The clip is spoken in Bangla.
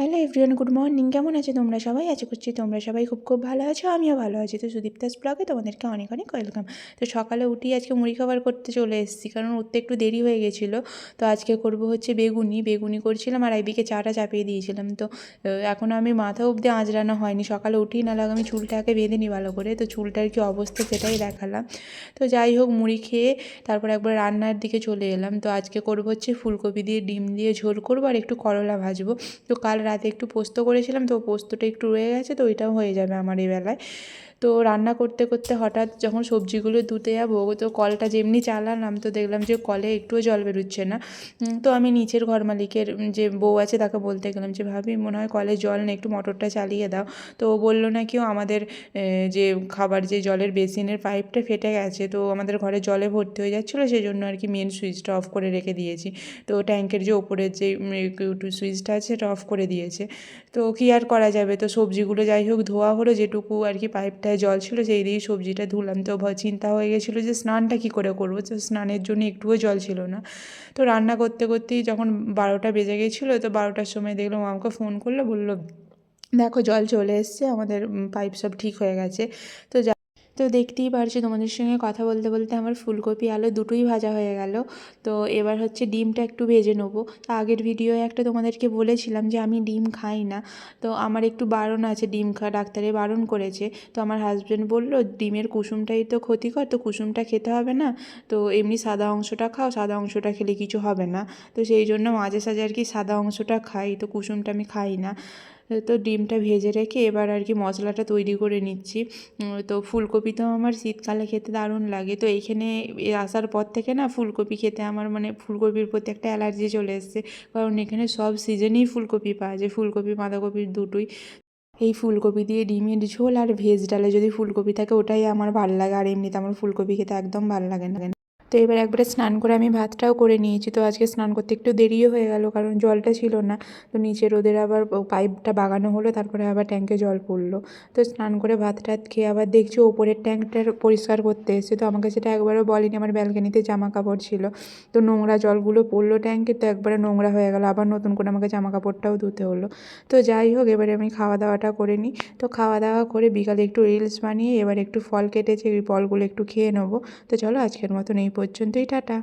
হ্যালো এভরিওয়ান গুড মর্নিং কেমন আছো তোমরা? সবাই আশা করছি তোমরা সবাই খুব খুব ভালো আছো, আমিও ভালো আছি। তো সুদীপ্তাস ব্লগে তোমাদেরকে অনেক অনেক ওয়েলকাম তো সকালে উঠি আজকে মুড়ি খাবার করতে চলে এসেছি, কারণ উঠতে একটু দেরি হয়ে গেছিল। তো আজকে করব হচ্ছে বেগুনি। বেগুনি করছিলাম আর একদিকে চাটা চাপিয়ে দিয়েছিলাম। তো এখনও আমি মাথা অবধি আঁচড়ানো হয়নি। সকালে উঠেই না লাগে আমি চুলটাকে বেঁধে নিই ভালো করে। তো চুলটার কি অবস্থা সেটাই দেখালাম। তো যাই হোক, মুড়ি খেয়ে তারপর একবার রান্নার দিকে চলে এলাম। তো আজকে করব হচ্ছে ফুলকপি দিয়ে ডিম দিয়ে ঝোল করব আর একটু করলা ভাজবো। তো কাল রাতে একটু পোস্ত করেছিলাম, তো পোস্তটা একটু রয়ে গেছে, তো ওইটাও হয়ে যাবে আমার এই বেলায় তো রান্না করতে করতে হঠাৎ যখন সবজিগুলো ধুতে যাব, তো কলটা যেমনি চালালাম, তো দেখলাম যে কলে একটুও জল বেরোচ্ছে না। তো আমি নিচের ঘর মালিকের যে বউ আছে তাকে বলতে গেলাম যে, ভাবি, মনে হয় কলে জল নেই, একটু মোটরটা চালিয়ে দাও। তো ও বলল না কেউ আমাদের যে খাবার, যে জলের বেসিনের পাইপটা ফেটে গেছে, তো আমাদের ঘরে জলে ভর্তি হয়ে যাচ্ছিল সেই জন্য আর কি মেন সুইচটা অফ করে রেখে দিয়েছি। তো ট্যাঙ্কের যে ওপরের যে সুইচটা আছে, সেটা অফ করে দিয়েছে। তো কী আর করা যাবে? তো সবজিগুলো যাই হোক, ধোয়া হলো, যেটুকু আর কি পাইপটায় জল ছিল, সেই দিয়েই সবজিটা ধুলাম। তো চিন্তা হয়ে গেছিল যে স্নানটা কী করে করব? তো স্নানের জন্য একটুও জল ছিল না। তো রান্না করতে করতেই যখন বারোটা বেজে গেছিল, তো বারোটার সময় দেখলাম আমাকে ফোন করল, বলল, দেখো, জল চলে এসছে, আমাদের পাইপ সব ঠিক হয়ে গেছে। তো তো দেখতেই পারছ, তোমাদের সঙ্গে কথা বলতে বলতে আমার ফুলকপি, আলু দুটোই ভাজা হয়ে গেল। তো এবার হচ্ছে ডিমটা একটু ভেজে নেব। তো আগের ভিডিও একটা তোমাদেরকে বলেছিলাম যে, আমি ডিম খাই না। তো আমার একটু বারণ আছে, ডিম খাওয়া ডাক্তারে বারণ করেছে। তো আমার হাজব্যান্ড বলল, ডিমের কুসুমটাই তো ক্ষতিকর, তো কুসুমটা খেতে হবে না। তো এমনি সাদা অংশটা খাও, সাদা অংশটা খেলে কিছু হবে না। তো সেই জন্য মাঝে সাঝে আর কি সাদা অংশটা খাই, তো কুসুমটা আমি খাই না। তো ডিমটা ভেজে রেখে এবার আর কি মশলাটা তৈরি করে নিচ্ছি। তো ফুলকপি তো আমার শীতকালে খেতে দারুণ লাগে। তো এইখানে আসার পর থেকে না ফুলকপি খেতে আমার মানে ফুলকপির প্রতি একটা অ্যালার্জি চলে এসছে। কারণ এখানে সব সিজনেই ফুলকপি পাওয়া যায়। ফুলকপি বাঁধাকপির দুটোই। এই ফুলকপি দিয়ে ডিমের ঝোল আর ভেজ ডালে যদি ফুলকপি থাকে ওটাই আমার ভালো লাগে। আর এমনিতে আমার ফুলকপি খেতে একদম ভালো লাগে না। তো এবার একবারে স্নান করে আমি ভাতটাও করে নিয়েছি। তো আজকে স্নান করতে একটু দেরিও হয়ে গেল, কারণ জলটা ছিল না। তো নিচে রোদের আবার পাইপটা বাগানো হলো, তারপরে আবার ট্যাঙ্কে জল পড়ল। তো স্নান করে ভাত টাত খেয়ে আবার দেখছি ওপরের ট্যাঙ্কটার পরিষ্কার করতে এসেছে। তো আমাকে সেটা একবারও বলেনি, আমার ব্যালকানিতে জামা কাপড় ছিল। তো নোংরা জলগুলো পড়ল ট্যাঙ্কে তো একবারে নোংরা হয়ে গেলো। আবার নতুন করে আমাকে জামা কাপড়টাও ধুতে হলো। তো যাই হোক, এবারে আমি খাওয়া দাওয়াটা করে নিই। তো খাওয়া দাওয়া করে বিকালে একটু রিলস বানিয়ে, এবার একটু ফল কেটেছে, ওই ফলগুলো একটু খেয়ে নেব। তো চলো আজকের মতন এই পর্যন্তই টাটা